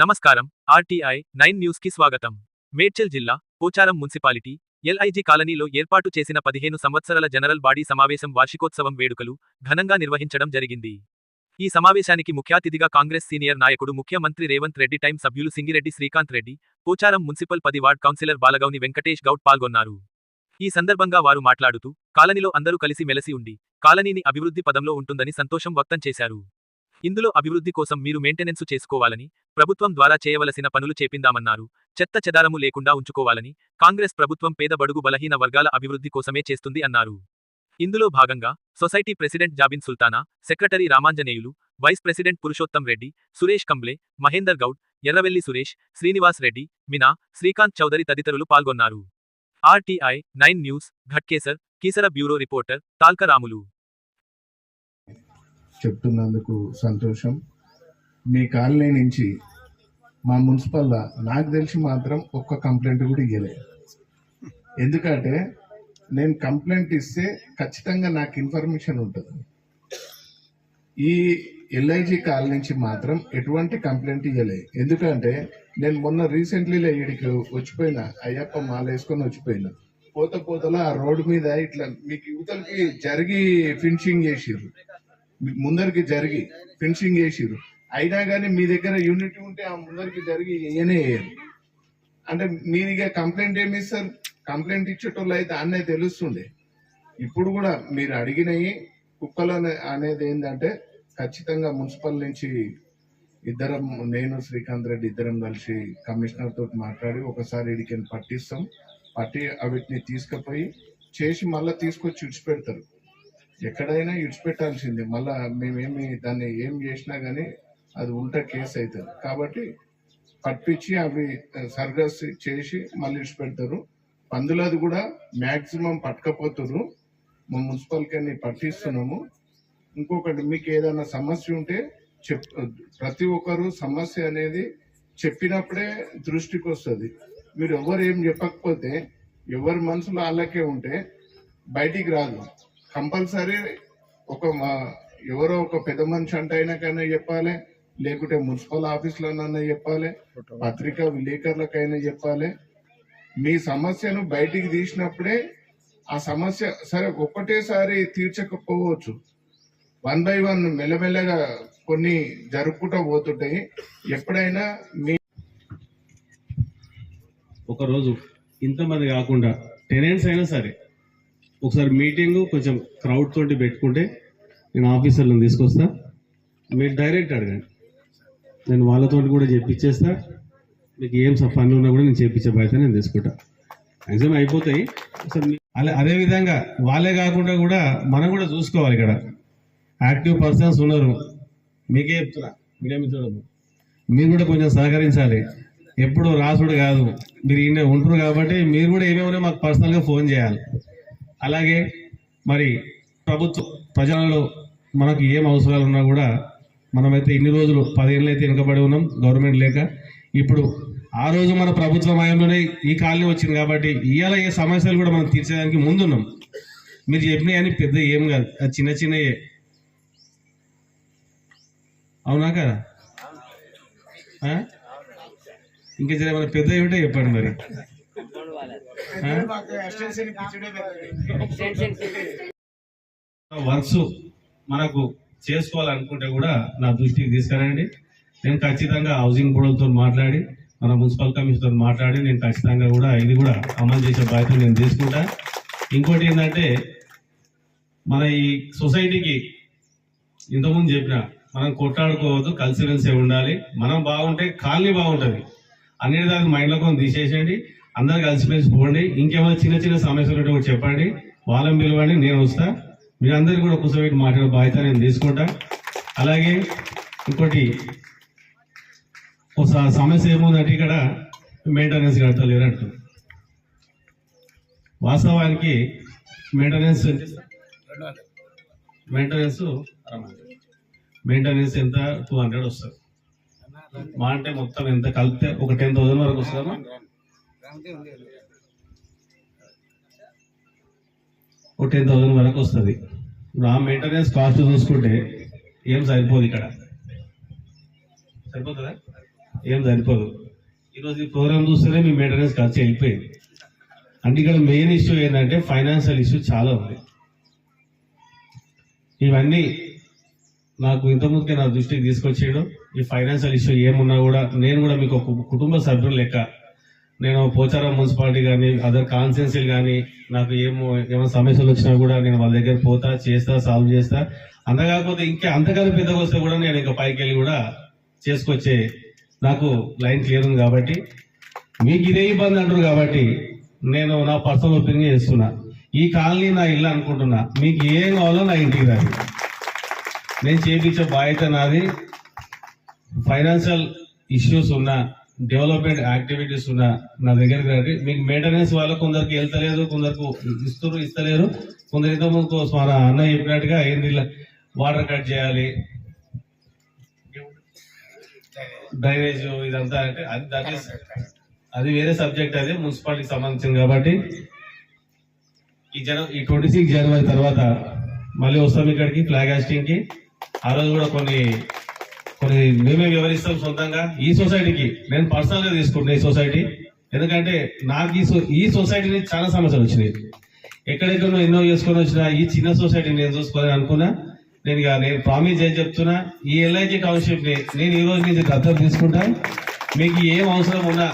నమస్కారం. RTI nine న్యూస్కి స్వాగతం. మేడ్చల్ జిల్లా పోచారం మున్సిపాలిటీ ఎల్ఐజి కాలనీలో ఏర్పాటు చేసిన పదిహేను సంవత్సరాల జనరల్ బాడీ సమావేశం వార్షికోత్సవం వేడుకలు ఘనంగా నిర్వహించడం జరిగింది. ఈ సమావేశానికి ముఖ్యాతిథిగా కాంగ్రెస్ సీనియర్ నాయకుడు ముఖ్యమంత్రి రేవంత్ రెడ్డి టైం సభ్యులు సింగిరెడ్డి శ్రీకాంత్ రెడ్డి పోచారం మున్సిపల్ పది వార్డ్ కౌన్సిలర్ బాలగౌని వెంకటేష్ గౌడ్ పాల్గొన్నారు. ఈ సందర్భంగా వారు మాట్లాడుతూ కాలనీలో అందరూ కలిసి మెలసి ఉండి కాలనీని అభివృద్ధి పదంలో ఉంటుందని సంతోషం వ్యక్తం చేశారు. ఇందులో అభివృద్ధి కోసం మీరు మెయింటెనెన్సు చేసుకోవాలని ప్రభుత్వం ద్వారా చేయవలసిన పనులు చేపిందామన్నారు. చెత్త చెదారము లేకుండా ఉంచుకోవాలని కాంగ్రెస్ ప్రభుత్వం పేద బడుగు బలహీన వర్గాల అభివృద్ధి కోసమే చేస్తుంది అన్నారు. ఇందులో భాగంగా society president Jabin Sultana secretary Ramanjaneyulu vice president Purushottam Reddy Suresh Kamble Mahender Goud Erravelli Suresh Srinivas Reddy Meena Srikanth Chowdary తదితరులు పాల్గొన్నారు. RTI nine news Ghatkesar Keesara bureau reporter Talkaramulu. చెప్తున్నందుకు సంతోషం. మీ కాలనీ నుంచి మా మున్సిపల్ నాకు తెలిసి మాత్రం ఒక్క కంప్లైంట్ కూడా ఇవ్వలేదు ఎందుకంటే నేను కంప్లైంట్ ఇస్తే ఖచ్చితంగా నాకు ఇన్ఫర్మేషన్ ఉంటుంది. ఈ ఎల్ఐజి కాల్ నుంచి మాత్రం ఎటువంటి కంప్లైంట్ ఇవ్వలే ఎందుకంటే నేను మొన్న రీసెంట్లీ ఇడికి వచ్చిపోయినా అయ్యప్ప మాల వేసుకొని వచ్చిపోయినా. పోత పోతలో ఆ రోడ్డు మీద ఇట్లా మీకు యువతలకి జరిగి ఫినిషింగ్ చేసిర్రు. ముందరికి జరిగి ఫినిషింగ్ చేసిరు అయినా కానీ మీ దగ్గర యూనిటీ ఉంటే ఆ ముందరికి జరిగి ఏనే వేయరు. అంటే మీదిగా కంప్లైంట్ ఏమి ఇస్తారు? కంప్లైంట్ ఇచ్చేటోళ్ళు అయితే అన్నీ తెలుస్తుండే. ఇప్పుడు కూడా మీరు అడిగినవి కుక్కలు అనేది ఏంటంటే ఖచ్చితంగా మున్సిపల్ నుంచి ఇద్దరం నేను శ్రీకాంత్ రెడ్డి ఇద్దరం కలిసి కమిషనర్ తోటి మాట్లాడి ఒకసారి ఇడికి పట్టిస్తాం. పట్టి వీటిని తీసుకుపోయి చేసి మళ్ళీ తీసుకొచ్చి విడిచిపెడతారు. ఎక్కడైనా ఇడిచిపెట్టాల్సిందే. మళ్ళా మేమేమి దాన్ని ఏం చేసినా గానీ అది ఉల్టా కేసు అవుతుంది కాబట్టి పట్టించి అవి సర్గస్ చేసి మళ్ళీ ఇడిచిపెడతారు. పందులది కూడా మ్యాక్సిమం పట్టకపోతారు మా మున్సిపల్కి పట్టిస్తున్నాము. ఇంకొకటి మీకు ఏదైనా సమస్య ఉంటే చెప్ ప్రతి ఒక్కరు సమస్య అనేది చెప్పినప్పుడే దృష్టికి వస్తుంది. మీరు ఎవరు ఏం చెప్పకపోతే ఎవరి మనసులో వాళ్ళకే ఉంటే బయటికి రాదు. కంపల్సరీ ఒక మా- ఎవరో ఒక పెద్ద మనిషి అంటే అయినాకైనా చెప్పాలి. లేకుంటే మున్సిపల్ ఆఫీస్లోనైనా చెప్పాలి. పత్రికా విలేకరులకైనా చెప్పాలి. మీ సమస్యను బయటికి తీసినప్పుడే ఆ సమస్య సరే ఒక్కటేసారి తీర్చకపోవచ్చు. వన్ బై వన్ మెల్లమెల్లగా కొన్ని జరుపుకుంటూ పోతుంటాయి. ఎప్పుడైనా మీ ఒకరోజు ఇంతమంది కాకుండా టెనెంట్స్ అయినా సరే ఒకసారి మీటింగ్ కొంచెం క్రౌడ్ తోటి పెట్టుకుంటే నేను ఆఫీసర్లను తీసుకొస్తా. మీరు డైరెక్ట్ అడగండి. నేను వాళ్ళతోటి కూడా చెప్పించేస్తా. మీకు ఏం స- పని ఉన్నా కూడా నేను చేపించే బాధ్యత నేను తీసుకుంటా. మ్యాక్సిమం అయిపోతాయి. అలా అదే విధంగా వాళ్ళే కాకుండా కూడా మనం కూడా చూసుకోవాలి ఇక్కడ. యాక్టివ్ పర్సన్స్ ఉన్నారు. మీకే చెప్తున్నా. మీడియా మిత్రులకు. మీరు కూడా కొంచెం సహకరించాలి. ఎప్పుడు రాసుడు కాదు. మీరు ఈయన ఉంటారు కాబట్టి మీరు కూడా ఏమేమో మాకు పర్సనల్గా ఫోన్ చేయాలి. అలాగే మరి ప్రభుత్వ ప్రజలలో మనకు ఏం అవసరాలు ఉన్నా కూడా మనమైతే ఇన్ని రోజులు పదేళ్ళు అయితే వెనుకబడి ఉన్నాం గవర్నమెంట్ లేక. ఇప్పుడు ఆ రోజు మన ప్రభుత్వ హయాంలోనే ఈ కాలనీ వచ్చింది కాబట్టి ఇవాళ ఏ సమస్యలు కూడా మనం తీర్చేదానికి ముందున్నాం. మీరు చెప్పినవి అని పెద్ద ఏం కాదు అది చిన్న చిన్నయే. అవునా కదా? ఇంకా జర ఏమైనా పెద్ద ఏమిటో చెప్పండి మరి. వర్క్స్ మనకు చేసుకోవాలనుకుంటే కూడా నా దృష్టికి తీసుకురండి. నేను ఖచ్చితంగా హౌసింగ్ బోర్డులతో మాట్లాడి మన మున్సిపల్ కమిషన్తో మాట్లాడి నేను ఖచ్చితంగా కూడా ఇది కూడా అమలు చేసే బాధ్యత నేను తీసుకుంటా. ఇంకోటి ఏంటంటే మన ఈ సొసైటీకి ఇంతకుముందు చెప్పిన మనం కొట్లాడుకోవద్దు కలిసిమెలిసే ఉండాలి. మనం బాగుంటే కాలనీ బాగుంటుంది. అన్నిటి దానికి మైండ్లో కొంచెం తీసేసేయండి. అందరు కలిసిపోయి పోండి. ఇంకేమైనా చిన్న చిన్న సమస్యలు ఉంటే చెప్పండి. వాళ్ళని పిలవండి నేను వస్తా. మీరందరూ కూడా కూర్చోబెట్టి మాట్లాడే బాధ్యత నేను తీసుకుంటా. అలాగే ఇంకోటి ఒక సమస్య ఏముందంటే ఇక్కడ మెయింటెనెన్స్ కడతలేరు అంటారు వాస్తవానికి మెయింటెనెన్స్ మెయింటెనెన్స్ మెయింటెనెన్స్ ఎంత? టూ హండ్రెడ్ వస్తుంది. మా అంటే మొత్తం ఎంత కలిపితే ఒక టెన్ థౌసండ్ వరకు వస్తుందమ్మా ఒక టెన్ థౌసండ్ వరకు వస్తుంది. ఇప్పుడు ఆ మెయింటెనెన్స్ కాస్ట్ చూసుకుంటే ఏం సరిపోదు ఇక్కడ. సరిపోతుందా? ఏం సరిపోదు. ఈరోజు ఈ ప్రోగ్రామ్ చూస్తేనే మీ మెయింటెనెన్స్ ఖర్చు వెళ్ళిపోయింది. అంటే ఇక్కడ మెయిన్ ఇష్యూ ఏంటంటే ఫైనాన్షియల్ ఇష్యూ చాలా ఉంది. ఇవన్నీ నాకు ఇంతకుముందుకే నా దృష్టికి తీసుకొచ్చేయడం ఈ ఫైనాన్షియల్ ఇష్యూ ఏమున్నా కూడా నేను కూడా మీకు ఒక కుటుంబ సభ్యులు లెక్క నేను పోచారం మున్సిపాలిటీ కానీ అదర్ కాన్సెన్సీలు కానీ నాకు ఏమో ఏమైనా సమస్యలు వచ్చినా కూడా నేను వాళ్ళ దగ్గర పోతా చేస్తా సాల్వ్ చేస్తా. అంతకాకపోతే ఇంకా అంతకన్నా పెద్దగా వస్తే కూడా నేను ఇంకా పైకి వెళ్ళి కూడా చేసుకొచ్చే నాకు లైన్ క్లియర్ ఉంది కాబట్టి మీకు ఇదే ఇబ్బంది అంటారు కాబట్టి నేను నా పర్సనల్ ఒపీనియన్ చేస్తున్నా. ఈ కాలనీ నా ఇల్లు అనుకుంటున్నా. మీకు ఏం కావాలో నా ఇంటికి రాదు నేను చేపించే బాధ్యత నాది. ఫైనాన్షియల్ ఇష్యూస్ ఉన్నా డెవలప్మెంట్ యాక్టివిటీస్ ఉన్నా నా దగ్గరికి రండి. మీకు మెయింటెనెన్స్ వల్ల కొందరికి వెళ్తలేదు కొందరికి ఇస్తారు ఇస్తలేరు. కొందరు ఇంతకుముందు మన అన్న చెప్పినట్టుగా ఏంటి వాటర్ కట్ చేయాలి. డ్రైనేజ్ ఇదంతా అంటే అది that is- అది వేరే సబ్జెక్ట్ అది మున్సిపాలిటీకి సంబంధించింది కాబట్టి ఈ జన ఈ ట్వంటీ సిక్స్ జనవరి తర్వాత మళ్ళీ వస్తాం ఇక్కడికి ఫ్లాగ్ హాస్టింగ్కి. ఆ రోజు కూడా కొన్ని కొన్ని మేమే వివరిస్తాం సొంతంగా. ఈ సొసైటీకి నేను పర్సనల్గా తీసుకుంటున్నా ఈ సొసైటీ. ఎందుకంటే నాకు ఈ ఈ సొసైటీని చాలా సమస్యలు వచ్చినాయి. ఎక్కడెక్కడో ఎన్నో చేసుకొని వచ్చినా ఈ చిన్న సొసైటీ నేను చూసుకోవాలని అనుకున్నా. నేను ఇక నేను ప్రామిస్ చేసి చెప్తున్నా. ఈ ఎల్ఐజీ టౌన్షిప్ని నేను ఈ రోజు నుంచి దత్తత తీసుకుంటా. మీకు ఏం అవసరం ఉన్నా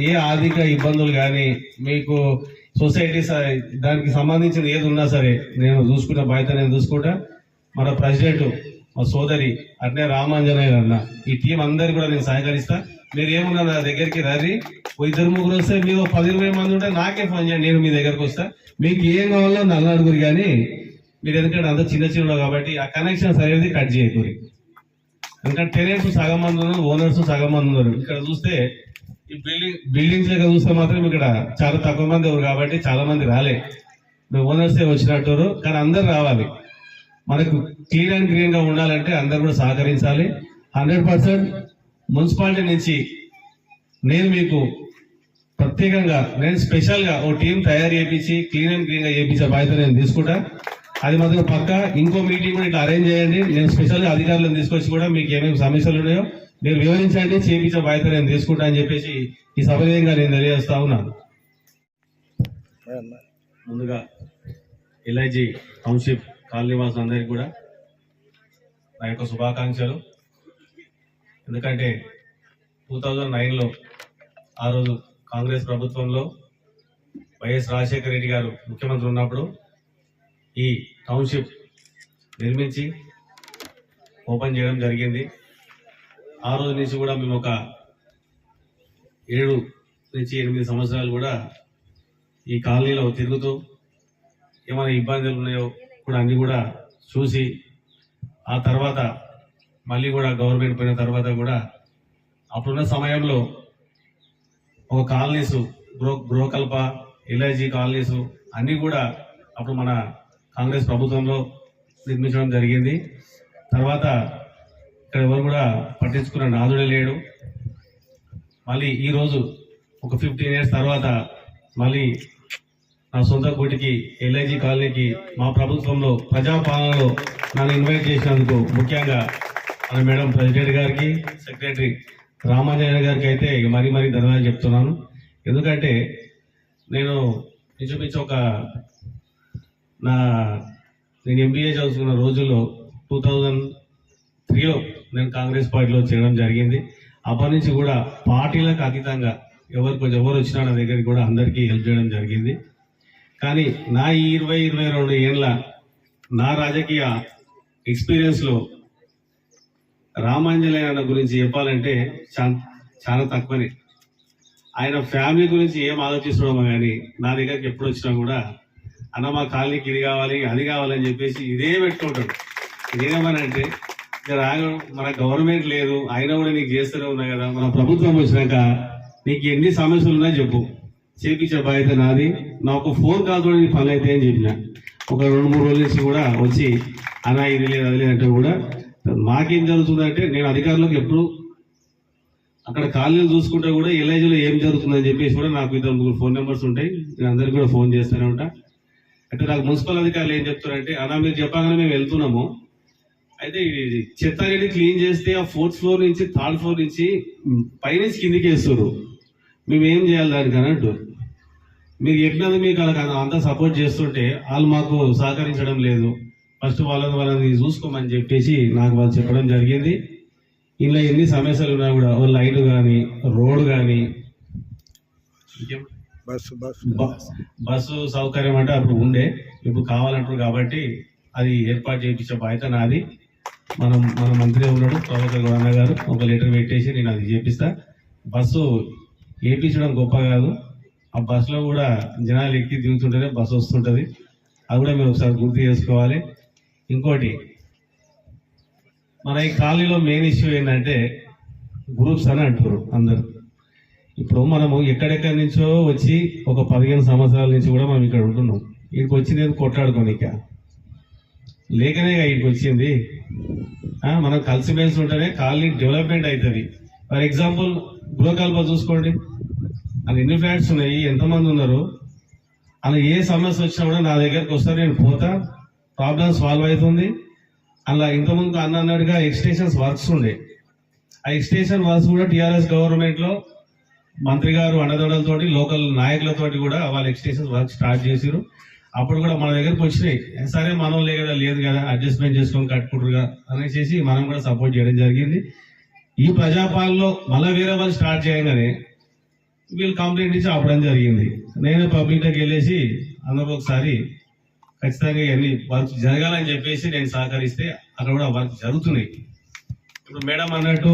ఏ ఆర్థిక ఇబ్బందులు కానీ మీకు సొసైటీ స- దానికి సంబంధించిన ఏది ఉన్నా సరే నేను చూసుకున్న బాధ్యత నేను చూసుకుంటా. మన ప్రెసిడెంట్ మా సోదరి అట్నే రామాంజనేయులు అన్న. ఈ టీం అందరు కూడా నేను సహకరిస్తా. మీరు ఏమున్నారు నా దగ్గరికి రండి ఓ ఇద్దరు ముగ్గురు వస్తే మీరు పది ఇరవై మంది ఉంటే నాకే ఫోన్ చేయండి నేను మీ దగ్గరకు వస్తా. మీకు ఏం కావాలో నన్ను అడుగురు కానీ మీరు ఎందుకంటే అంత చిన్న చిన్న కాబట్టి ఆ కనెక్షన్ సరైనది కట్ చేయకూరి ఎందుకంటే టెరెన్స్ సగం మంది ఉన్నారు ఓనర్స్ సగం మంది ఉన్నారు. ఇక్కడ చూస్తే ఈ బిల్డింగ్ బిల్డింగ్స్ దగ్గర చూస్తే మాత్రం ఇక్కడ చాలా తక్కువ మంది ఎవరు కాబట్టి చాలా మంది రాలే. మేము ఓనర్సే వచ్చినట్టు కానీ అందరు రావాలి. మనకు క్లీన్ అండ్ గ్రీన్గా ఉండాలంటే అందరు కూడా సహకరించాలి. హండ్రెడ్ పర్సెంట్ మున్సిపాలిటీ నుంచి నేను మీకు ప్రత్యేకంగా నేను స్పెషల్గా ఓ టీం తయారు చేయించి క్లీన్ అండ్ గ్రీన్గా చేయించే బాధ్యత నేను తీసుకుంటా. అది మాత్రం పక్క. ఇంకో మీటింగ్ కూడా ఇట్లా అరేంజ్ చేయండి. నేను స్పెషల్గా అధికారులను తీసుకొచ్చి కూడా మీకు ఏమేమి సమస్యలు ఉన్నాయో మీరు వివరించండి చేయించే బాధ్యత నేను తీసుకుంటా అని చెప్పేసి ఈ సభనీయంగా నేను తెలియజేస్తా ఉన్నాను ముందుగా ఎల్ఐజి టౌన్షిప్ కాలనీ వాసులందరికీ కూడా నా యొక్క శుభాకాంక్షలు. ఎందుకంటే టూ థౌజండ్ నైన్లో ఆ రోజు కాంగ్రెస్ ప్రభుత్వంలో వైఎస్ రాజశేఖర రెడ్డి గారు ముఖ్యమంత్రి ఉన్నప్పుడు ఈ టౌన్షిప్ నిర్మించి ఓపెన్ చేయడం జరిగింది. ఆ రోజు నుంచి కూడా మేము ఒక ఏడు నుంచి ఎనిమిది సంవత్సరాలు కూడా ఈ కాలనీలో తిరుగుతూ ఏమైనా ఇబ్బందులు ఉన్నాయో కూడా అన్ని కూడా చూసి ఆ తర్వాత మళ్ళీ కూడా గవర్నమెంట్ పోయిన తర్వాత కూడా అప్పుడున్న సమయంలో ఒక కాలనీస్ బ్రో బ్రోకల్ప ఎల్ఐజీ కాలనీస్ అన్నీ కూడా అప్పుడు మన కాంగ్రెస్ ప్రభుత్వంలో నిర్మించడం జరిగింది. తర్వాత ఇక్కడ ఎవరు కూడా పట్టించుకున్న నాదుడే లేడు. మళ్ళీ ఈరోజు ఒక ఫిఫ్టీన్ ఇయర్స్ తర్వాత మళ్ళీ నా సొంత గుడికి ఎల్ఐజీ కాలనీకి మా ప్రభుత్వంలో ప్రజాపాలనలో నన్ను ఇన్వైట్ చేసినందుకు ముఖ్యంగా మన మేడం ప్రెసిడెంట్ గారికి సెక్రటరీ రామాంజనేయ గారికి అయితే మరీ మరీ ధన్యవాదాలు చెప్తున్నాను. ఎందుకంటే నేను ఇంచుమించు ఒక నా నేను ఎంబీఏ చదువుకున్న రోజుల్లో టూ థౌజండ్ త్రీలో నేను కాంగ్రెస్ పార్టీలో చేరడం జరిగింది. అప్పటి నుంచి కూడా పార్టీలకు అతీతంగా ఎవరు కొంచెం ఎవరు వచ్చినా నా దగ్గరికి కూడా అందరికీ హెల్ప్ చేయడం జరిగింది. కానీ నా ఈ ఇరవై ఇరవై రెండు ఏళ్ళ నా రాజకీయ ఎక్స్పీరియన్స్లో రామాంజనేయ గురించి చెప్పాలంటే చా- చాలా తక్కువనే. ఆయన ఫ్యామిలీ గురించి ఏం ఆలోచిస్తున్నామో కానీ నా దగ్గరికి ఎప్పుడు వచ్చినా కూడా అన్న మా కాలనీకి ఇది కావాలి అది కావాలని చెప్పేసి ఇదే పెట్టుకుంటాడు. ఇదేమనంటే ఇక రాను మన గవర్నమెంట్ లేదు అయినా కూడా నీకు చేస్తూనే ఉన్నా కదా మన ప్రభుత్వం వచ్చినాక నీకు ఎన్ని సమస్యలు ఉన్నాయో చెప్పు. చేపించే బాధ్యత నాది. నాకు ఫోన్ కాల్ కూడా నీ పనులు అయితే అని చెప్పిన. ఒక రెండు మూడు రోజుల నుంచి కూడా వచ్చి అనా ఇది లేదు అది లేదంటే కూడా మాకేం జరుగుతుందంటే నేను అధికారులకు ఎప్పుడు అక్కడ కాలనీలు చూసుకుంటే కూడా ఎల్ఐజీలో ఏం జరుగుతుందని చెప్పేసి కూడా నాకు ఇద్దరు ముగ్గురు ఫోన్ నెంబర్స్ ఉంటాయి. నేను అందరికీ కూడా ఫోన్ చేస్తూనే ఉంటా. అంటే నాకు మున్సిపల్ అధికారులు ఏం చెప్తారంటే అలా మీరు చెప్పగానే మేము వెళ్తున్నాము. అయితే ఇది చెత్త అనేది క్లీన్ చేస్తే ఆ ఫోర్త్ ఫ్లోర్ నుంచి థర్డ్ ఫ్లోర్ నుంచి పైనుంచి కిందికి వేస్తారు మేము ఏం చేయాలి దానికి అని అంటారు మీరు చెప్పినది మీకు వాళ్ళకి అంత- సపోర్ట్ చేస్తుంటే వాళ్ళు మాకు సహకరించడం లేదు. ఫస్ట్ వాళ్ళని వాళ్ళని చూసుకోమని చెప్పేసి నాకు వాళ్ళు చెప్పడం జరిగింది. ఇంట్లో ఎన్ని సమస్యలు ఉన్నా కూడా ఓ లైట్ కానీ రోడ్ కానీ బస్సు బస్సు. సౌకర్యం అంటే అప్పుడు ఉండే. ఇప్పుడు కావాలంటారు కాబట్టి అది ఏర్పాటు చేయించే బాధ్యత నాది. మనం మన మంత్రి ఉన్నాడు ప్రభాకర్ గౌడ్ అన్న గారు. ఒక లెటర్ పెట్టేసి నేను అది చేపిస్తా. బస్సు వేయించడం గొప్ప కాదు. ఆ బస్సులో కూడా జనాలు ఎక్కి దిగుతుంటేనే బస్సు వస్తుంటుంది. అది కూడా మీరు ఒకసారి గుర్తు చేసుకోవాలి. ఇంకోటి మన ఈ కాలనీలో మెయిన్ ఇష్యూ ఏంటంటే గ్రూప్స్ అని అంటారు అందరు. ఇప్పుడు మనము ఎక్కడెక్కడి నుంచో వచ్చి ఒక పదిహేను సంవత్సరాల నుంచి కూడా మనం ఇక్కడ ఉంటున్నాం. ఇక్కడికి వచ్చింది ఏదో కొట్లాడుకోనిక లేకనే ఇక్కడికి వచ్చింది. మనం కలిసిమెలిసి ఉంటేనే కాలనీ డెవలప్మెంట్ అవుతుంది. ఫర్ ఎగ్జాంపుల్ గృహకల్ప చూసుకోండి. అని ఎన్ని ఫ్లాట్స్ ఉన్నాయి? ఎంతమంది ఉన్నారు? అలా ఏ సమస్య వచ్చినా కూడా నా దగ్గరకు వస్తారు నేను పోతా. ప్రాబ్లం సాల్వ్ అవుతుంది. అలా ఇంతకుముందు అన్న అన్నట్టుగా ఎక్స్టేషన్స్ వర్క్స్ ఉండే. ఆ ఎక్స్టేషన్ వర్క్స్ కూడా టీఆర్ఎస్ గవర్నమెంట్లో మంత్రి గారు అండదండలతోటి లోకల్ నాయకులతోటి కూడా వాళ్ళ ఎక్స్టేషన్ వర్క్ స్టార్ట్ చేసిరు అప్పుడు కూడా మన దగ్గరకు వచ్చినాయి. సరే మనం లే కదా లేదు కదా అడ్జస్ట్మెంట్ చేసుకొని కట్టుకుంటారుగా అనేసి మనం కూడా సపోర్ట్ చేయడం జరిగింది. ఈ ప్రజాపాలలో మళ్ళీ వేరే వాళ్ళు స్టార్ట్ చేయగానే వీళ్ళు కంప్లైంట్ ఇచ్చి ఆపడం జరిగింది. నేను పబ్లిక్లోకి వెళ్ళేసి అందరూ ఒకసారి ఖచ్చితంగా ఇవన్నీ వర్క్ జరగాలని చెప్పేసి నేను సహకరిస్తే అక్కడ కూడా వర్క్ జరుగుతున్నాయి. ఇప్పుడు మేడం అన్నట్టు